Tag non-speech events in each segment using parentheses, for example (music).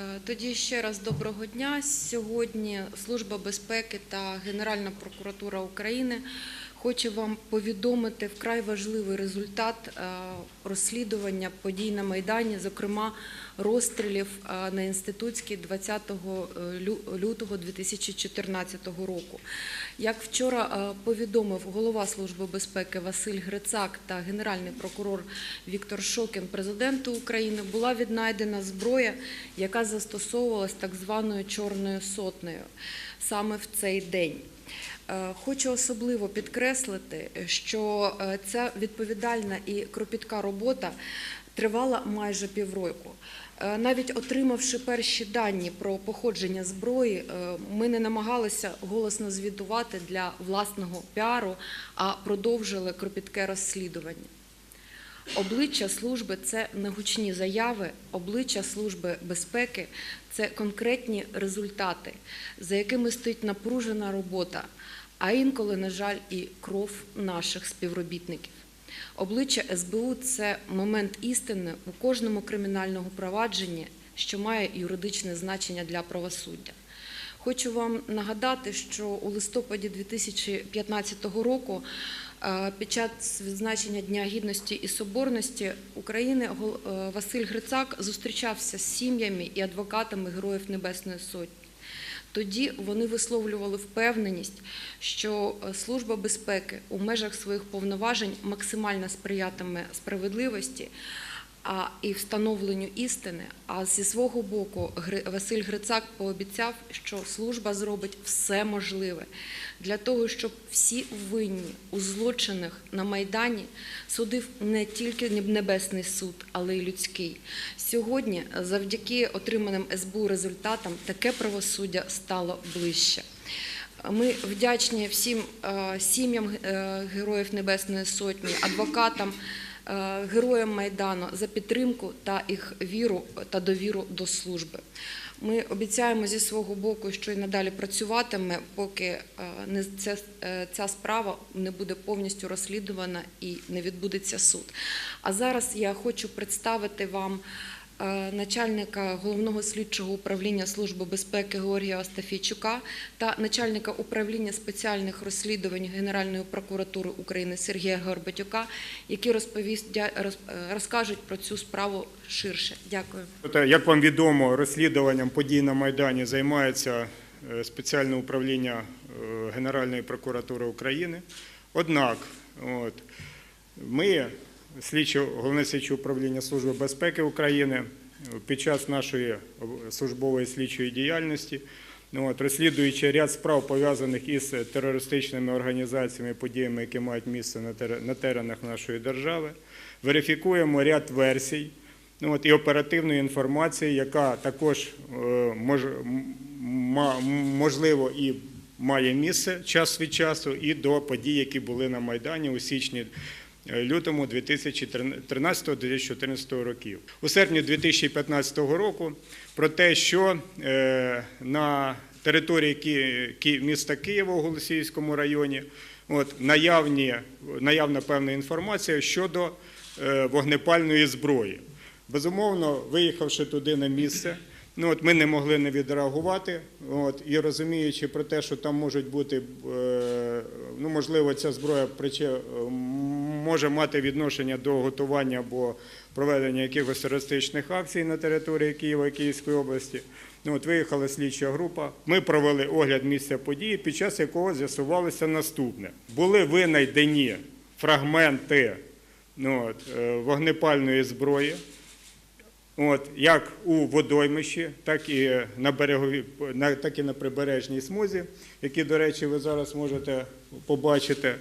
Е, Тоді ще раз доброго дня. Сьогодні Служба безпеки та Генеральна прокуратура України хоче вам повідомити вкрай важливий результат е, розслідування подій на Майдані, зокрема розстрілів е, на інститутській 20 лютого 2014 року. Як вчора е, повідомив голова Служби безпеки Василь Грицак та генеральний прокурор Віктор Шокін президенту України, була віднайдена зброя, яка застосовувалась так званою Чорною сотнею саме в цей день. Е, Хочу особливо підкреслити, що е, ця відповідальна і кропітка робота тривала майже півроку. Е, Навіть отримавши перші дані про походження зброї, ми не намагалися голосно звітувати для власного піару, а продовжили кропітке розслідування. Обличчя служби це не гучні заяви, обличчя служби безпеки це конкретні результати, за якими стоїть напружена робота, а інколи, на жаль, і кров наших співробітників. Обличчя СБУ це момент істини у кожному кримінальному провадженні, що має юридичне значення для правосуддя. Хочу вам нагадати, що у листопаді 2015 року е, під час відзначення Дня гідності і соборності України е, Василь Грицак зустрічався з сім'ями і адвокатами Героїв Небесної Сотні. Тоді вони висловлювали впевненість, що е, Служба безпеки у межах своїх повноважень максимально сприятиме справедливості а і встановленню істини. А зі свого боку Василь Грицак пообіцяв, що служба зробить все можливе для того, щоб всі винні у злочинах на майдані судив не тільки небесний суд, але й людський. Сьогодні, завдяки отриманим СБУ результатам, таке правосуддя стало ближче. Ми вдячні всім е, сім'ям е, Героїв Небесної Сотні, адвокатам, героям Майдану за підтримку та їх віру та довіру до служби. Ми обіцяємо зі свого боку, що і надалі працюватиме, поки е, не ця, е, ця справа не буде повністю розслідувана і не відбудеться суд. А зараз я хочу представити вам е, начальника головного слідчого управління Служби безпеки Георгія Остафійчука та начальника управління спеціальних розслідувань Генеральної прокуратури України Сергія Горбатюка, які е, розкажуть про цю справу ширше. Дякую. Як вам відомо, розслідуванням подій на Майдані займається е, спеціальне управління е, Генеральної прокуратури України. Однак, от, ми, слідчі, головне слідче управління Служби безпеки України, під час нашої службової слідчої діяльності, ну, от, розслідуючи ряд справ, пов'язаних із терористичними організаціями, подіями, які мають місце на тер- на теренах нашої держави, верифікуємо ряд версій. Ну, от, і оперативної інформації, яка також е, мож, можливо і має місце час від часу, і до подій, які були на Майдані у січні. Е, Лютому 2013-2014 років. У серпні 2015 року про те, що е, на території міста Києва у Голосіївському районі от, наявні, наявна певна інформація щодо е, вогнепальної зброї. Безумовно, виїхавши туди на місце, ну от ми не могли не відреагувати. От і розуміючи про те, що там можуть бути, ну можливо, ця зброя може мати відношення до готування або проведення якихось терористичних акцій на території Києва і Київської області. Ну, от виїхала слідча група. Ми провели огляд місця події, під час якого з'ясувалося наступне: були винайдені фрагменти ну, от, е, вогнепальної зброї. От, як у водоймищі, так і на берегові, так і на прибережній смузі, які, до речі, ви зараз можете побачити.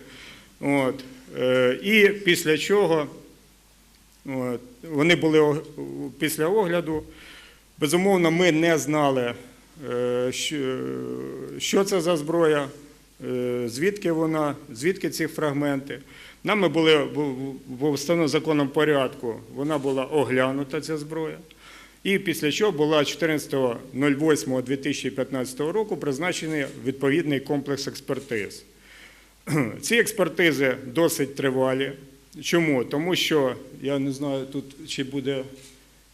От, е, і після чого от, вони були після огляду. Безумовно, ми не знали, е, що, це за зброя, е, звідки вона, звідки ці фрагменти. Нами були в встановленому законом порядку, вона була оглянута, ця зброя. І після чого була 14.08.2015 року призначений відповідний комплекс експертиз. (clears throat) Ці експертизи досить тривалі. Чому? Тому що я не знаю тут, чи буде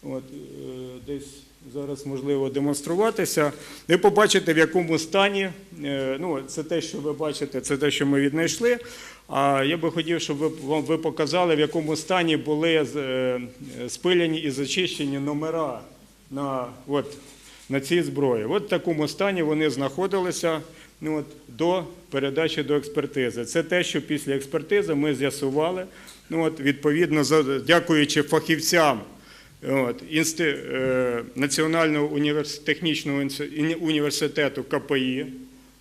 от, е, десь зараз можливо демонструватися. Ви побачите, в якому стані. е, Ну, це те, що ви бачите, це те, що ми віднайшли. А я би хотів, щоб ви, вам- ви показали, в якому стані були е, спиляні і зачищені номера на, от, на цій зброї. От в такому стані вони знаходилися ну, от, до передачі до експертизи. Це те, що після експертизи ми з'ясували. Ну, от, відповідно, дякуючи фахівцям От, інсти, е, Національного універс, технічного університету КПІ,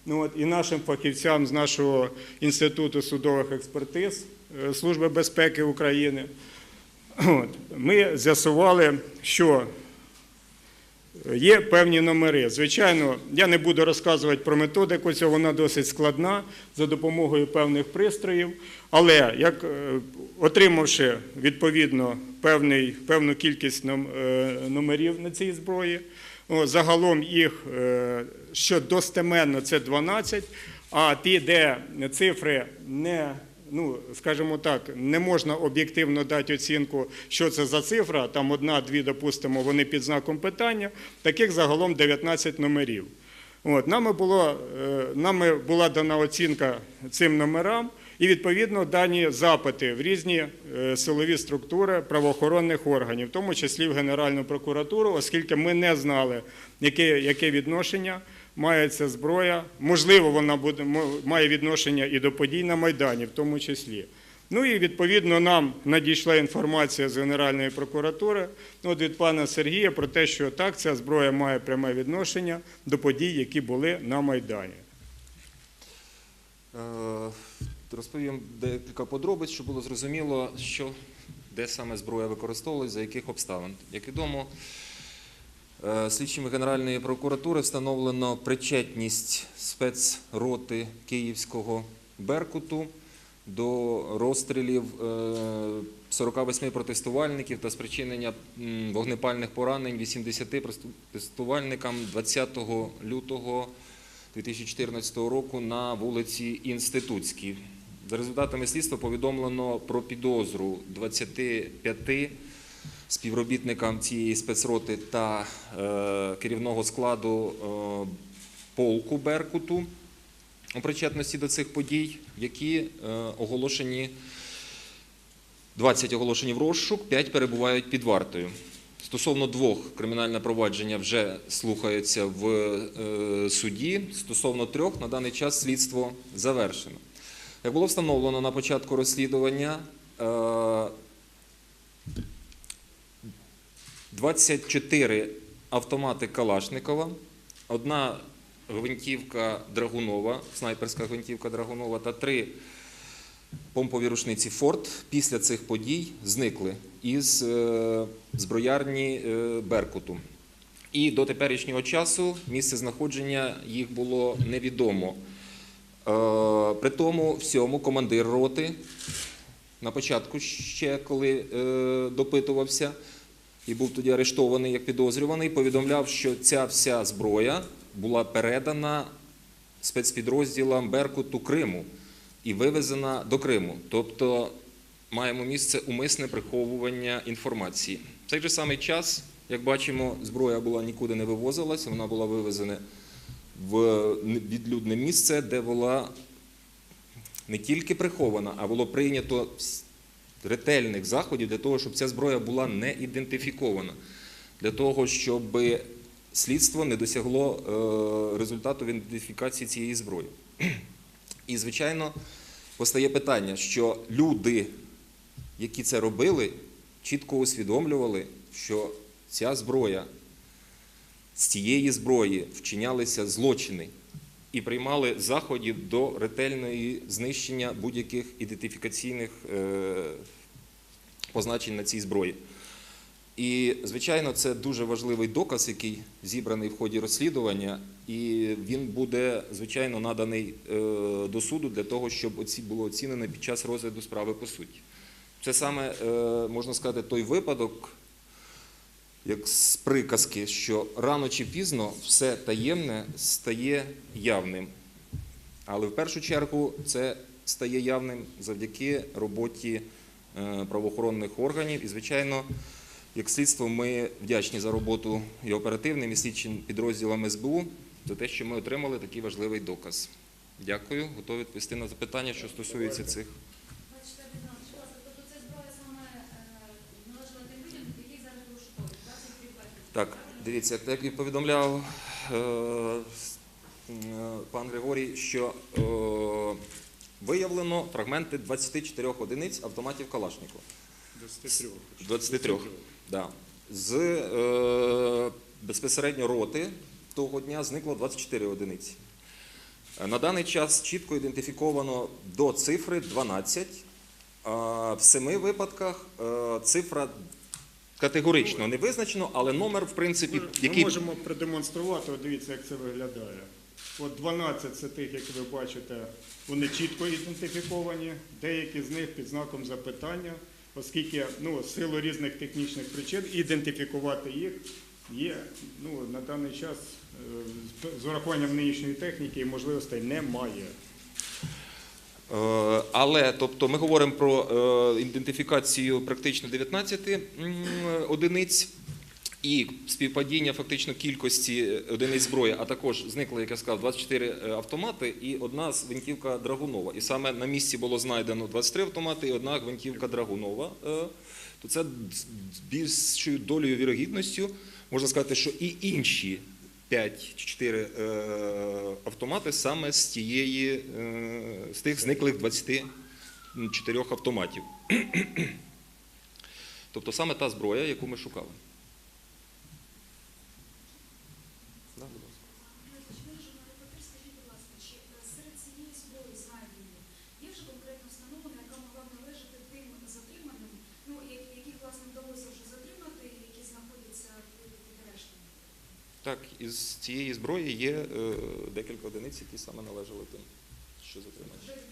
ну, от, і нашим фахівцям з нашого інституту судових експертиз е, Служби безпеки України. От, ми з'ясували, що Є певні номери. Звичайно, я не буду розказувати про методику цього, вона досить складна за допомогою певних пристроїв. Але як е, отримавши відповідно певний, певну кількість е, номерів на цій зброї, загалом їх е, що достеменно це 12, а ті, де цифри не ну, скажімо так, не можна об'єктивно дати оцінку, що це за цифра, там одна-дві, допустимо, вони під знаком питання, таких загалом 19 номерів. От, нами, було, е, нами була дана оцінка цим номерам, і відповідно дані запити в різні е, силові структури правоохоронних органів, в тому числі в Генеральну прокуратуру, оскільки ми не знали, яке, яке відношення має ця зброя. Можливо, вона буде, має відношення і до подій на Майдані, в тому числі. Ну і відповідно нам надійшла інформація з Генеральної прокуратури ну, от від пана Сергія про те, що так, ця зброя має пряме відношення до подій, які були на Майдані. Е, Розповім декілька подробиць, щоб було зрозуміло, що, де саме зброя використовувалась, за яких обставин. Як відомо, слідчими Генеральної прокуратури встановлено причетність спецроти Київського Беркуту до розстрілів е, 48 протестувальників та спричинення вогнепальних поранень 80 протестувальникам 20 лютого 2014 року на вулиці Інститутській. За результатами слідства повідомлено про підозру 25 співробітникам цієї спецроти та е, керівного складу е, полку Беркуту у причетності до цих подій, які е, оголошені 20 оголошені в розшук, 5 перебувають під вартою. Стосовно двох кримінальне провадження вже слухаються в суді. Стосовно трьох на даний час слідство завершено. Як було встановлено на початку розслідування, 24 автомати Калашникова, одна гвинтівка Драгунова, снайперська гвинтівка Драгунова та три помпові рушниці Форд після цих подій зникли із е, зброярні е, Беркуту. І до теперішнього часу місце знаходження їх було невідомо. Е, При тому всьому командир роти на початку ще коли допитувався і був тоді арештований як підозрюваний, повідомляв, що ця вся зброя була передана спецпідрозділам Беркуту Криму і вивезена до Криму. Тобто маємо місце умисне приховування інформації. В цей же самий час, як бачимо, зброя була нікуди не вивозилася, вона була вивезена в відлюдне місце, де була не тільки прихована, а було прийнято ретельних заходів для того, щоб ця зброя була не ідентифікована, для того, щоб слідство не досягло е, результату в ідентифікації цієї зброї. (clears throat) І, звичайно, постає питання, що люди, які це робили, чітко усвідомлювали, що ця зброя, з цієї зброї вчинялися злочини і приймали заходів до ретельної знищення будь-яких ідентифікаційних е, позначень на цій зброї. І, звичайно, це дуже важливий доказ, який зібраний в ході розслідування, і він буде, звичайно, наданий е, до суду для того, щоб оці було оцінено під час розгляду справи по суті. Це саме, е, можна сказати, той випадок, як з приказки, що рано чи пізно все таємне стає явним. Але в першу чергу це стає явним завдяки роботі е, правоохоронних органів і, звичайно, Як слідство, ми вдячні за роботу і оперативним, і слідчим підрозділам СБУ за те, що ми отримали такий важливий доказ. Дякую, готові відповісти на запитання, що стосується цих. Бачите, Богдан, будь ласка, тобто це зброя саме е, належала тим людям, яких зараз розшуковують, так? Це приклади. Так, дивіться, як і повідомляв е, е, пан Григорій, що е, виявлено фрагменти 24 одиниць автоматів Калашникова. 23. 23. Да. З е, безпосередньо роти того дня зникло 24 одиниці. На даний час чітко ідентифіковано до цифри 12. А в семи випадках цифра категорично не визначено, але номер, в принципі, Ми який можемо продемонструвати, от дивіться, як це виглядає. От 12 це тих, як ви бачите, вони чітко ідентифіковані, деякі з них під знаком запитання, оскільки ну, силу різних технічних причин ідентифікувати їх є ну, на даний час е, з урахуванням нинішньої техніки і можливостей немає. Е, Але тобто ми говоримо про е, ідентифікацію практично 19 одиниць і співпадіння фактично кількості одиниць зброї, а також зникло, як я сказав, 24 автомати і одна з гвинтівка Драгунова. І саме на місці було знайдено 23 автомати і одна гвинтівка Драгунова. Е, То це з більшою долею вірогідністю можна сказати, що і інші 5 чи 4 е, автомати саме з тієї е, з тих зниклих 24 автоматів. (clears throat) Тобто саме та зброя, яку ми шукали. Да, будь ласка. Чи ви вже на репортер, скажіть, будь ласка, чи е, серед цієї зброї знайдені є вже конкретно встановлена, яка могла б належати тим затриманим, ну, які- яких, власне, вдалося вже затримати, і які знаходяться під під арештом? Так, із цієї зброї є е, декілька одиниць, які саме належали тим, що затримані.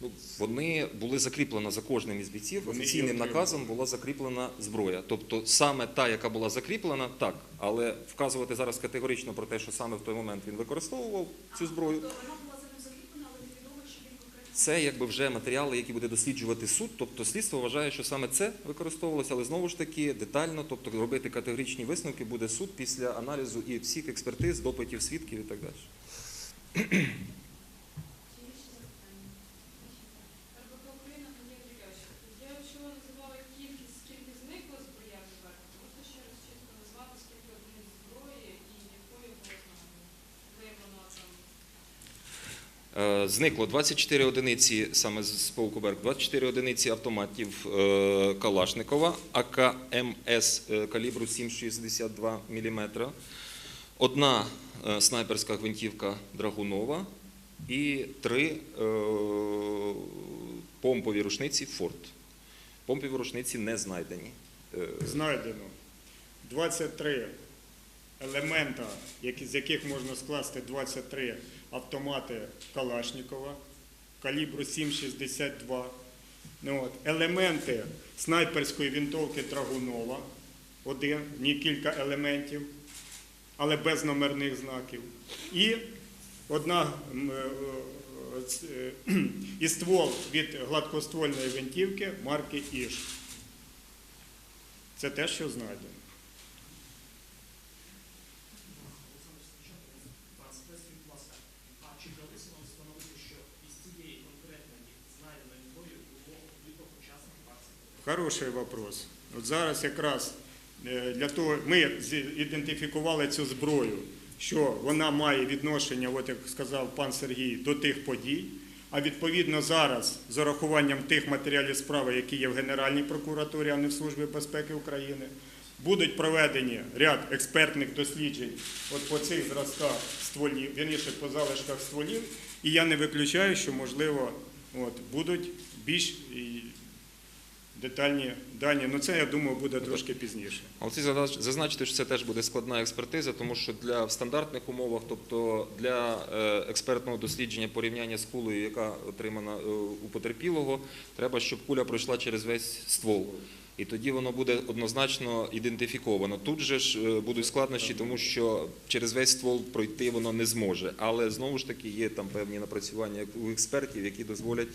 Ну, вони були закріплені за кожним із бійців. Офіційним наказом була закріплена зброя. Тобто саме та, яка була закріплена, так. Але вказувати зараз категорично про те, що саме в той момент він використовував цю зброю, Тобто вона була за ним закріплена, але невідомо, чи він конкретно це якби вже матеріали, які буде досліджувати суд. Тобто слідство вважає, що саме це використовувалося, але знову ж таки детально, тобто робити категоричні висновки буде суд після аналізу і всіх експертиз, допитів свідків і так далі. Чи є ще запитання? РБК Україна Надія Дрів'ящик. Я чула, називали кількість, скільки зникло зброя тепер. Можете ще раз чітко назвати, скільки одиниць зброї і якою було виявлено там Е, Зникло 24 одиниці саме з полку Берк, 24 одиниці автоматів е, Калашникова, АКМС е, калібру 7,62 мм, одна е, снайперська гвинтівка Драгунова і три е, помпові рушниці Форт. Помпові рушниці не знайдені. Е, Знайдено 23 елемента, з яких можна скласти 23 автомати Калашникова калібру 7,62. Ну, от. Елементи снайперської вінтовки Драгунова, один, ні кілька елементів, але без номерних знаків. І одна е, е, е, (clears throat) і ствол від гладкоствольної винтівки марки Іж. Це те, що знайдено. Скажіть, будь ласка, а чи вдалося вам встановити, що із цієї конкретної знайденої зброї було вбито учасників акції? Хороший вопрос. От зараз якраз е, для того ми ідентифікували цю зброю, що вона має відношення, от як сказав пан Сергій, до тих подій. А відповідно зараз, з урахуванням тих матеріалів справи, які є в Генеральній прокуратурі, а не в Службі безпеки України, будуть проведені ряд експертних досліджень от по цих зразках стволів, вірніше по залишках стволів. І я не виключаю, що можливо от, будуть більш детальні дані. Ну це я думаю буде трошки пізніше. Але це зазначити, що це теж буде складна експертиза, тому що для в стандартних умовах, тобто для е, експертного дослідження порівняння з кулею, яка отримана е, у потерпілого, треба, щоб куля пройшла через весь ствол. І тоді воно буде однозначно ідентифіковано. Тут же ж е, будуть складнощі, тому що через весь ствол пройти воно не зможе. Але знову ж таки є там певні напрацювання у експертів, які дозволять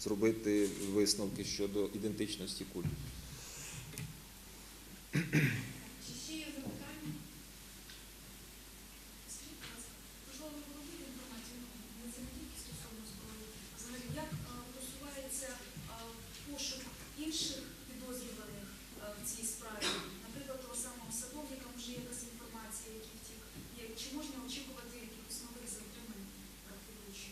зробити висновки щодо ідентичності куль. Чи ще є запитання? Скажіть, будь ласка, можливо, ви володієте інформацією, ну, не це не тільки стосовно зброї, а взагалі, як е, просувається е, пошук інших підозрюваних е, в цій справі? Наприклад, того самого садовника, може, є якась інформація, який втік. Є- Чи можна очікувати якихось нових затримань, практикуючи,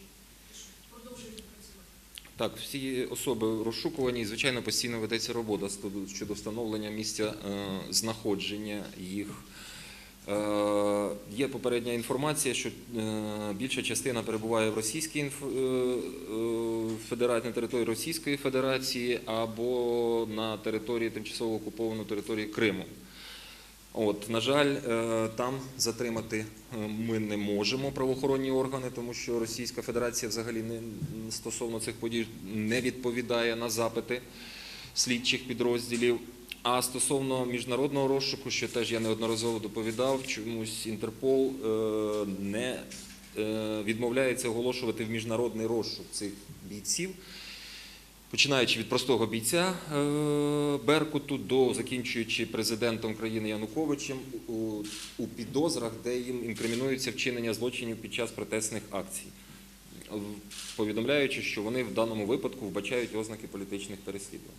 що продовжують працювати? Так, всі особи розшукувані, і, звичайно, постійно ведеться робота щодо встановлення місця е, знаходження їх. Е, Є попередня інформація, що е, більша частина перебуває в Російській Федерації, на території Російської Федерації або на території тимчасово окупованої території Криму. От, на жаль, е, там затримати е, ми не можемо правоохоронні органи, тому що Російська Федерація взагалі не стосовно цих подій не відповідає на запити слідчих підрозділів. А стосовно міжнародного розшуку, що теж я неодноразово доповідав, чомусь Інтерпол е, не відмовляється оголошувати в міжнародний розшук цих бійців починаючи від простого бійця е, Беркуту до закінчуючи президентом країни Януковичем у, у підозрах, де їм інкримінується вчинення злочинів під час протестних акцій, повідомляючи, що вони в даному випадку вбачають ознаки політичних переслідувань.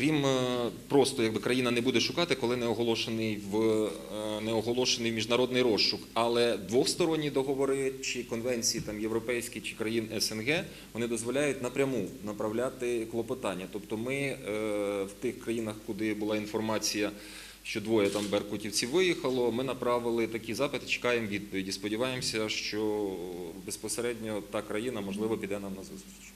Крім е, просто, якби країна не буде шукати, коли не оголошений в е, не оголошений міжнародний розшук. Але двосторонні договори чи конвенції там європейські чи країн СНГ вони дозволяють напряму направляти клопотання. Тобто, ми е, в тих країнах, куди була інформація, що двоє там беркутівців виїхало, ми направили такі запити, чекаємо відповіді. Сподіваємося, що безпосередньо та країна можливо піде нам на зустріч.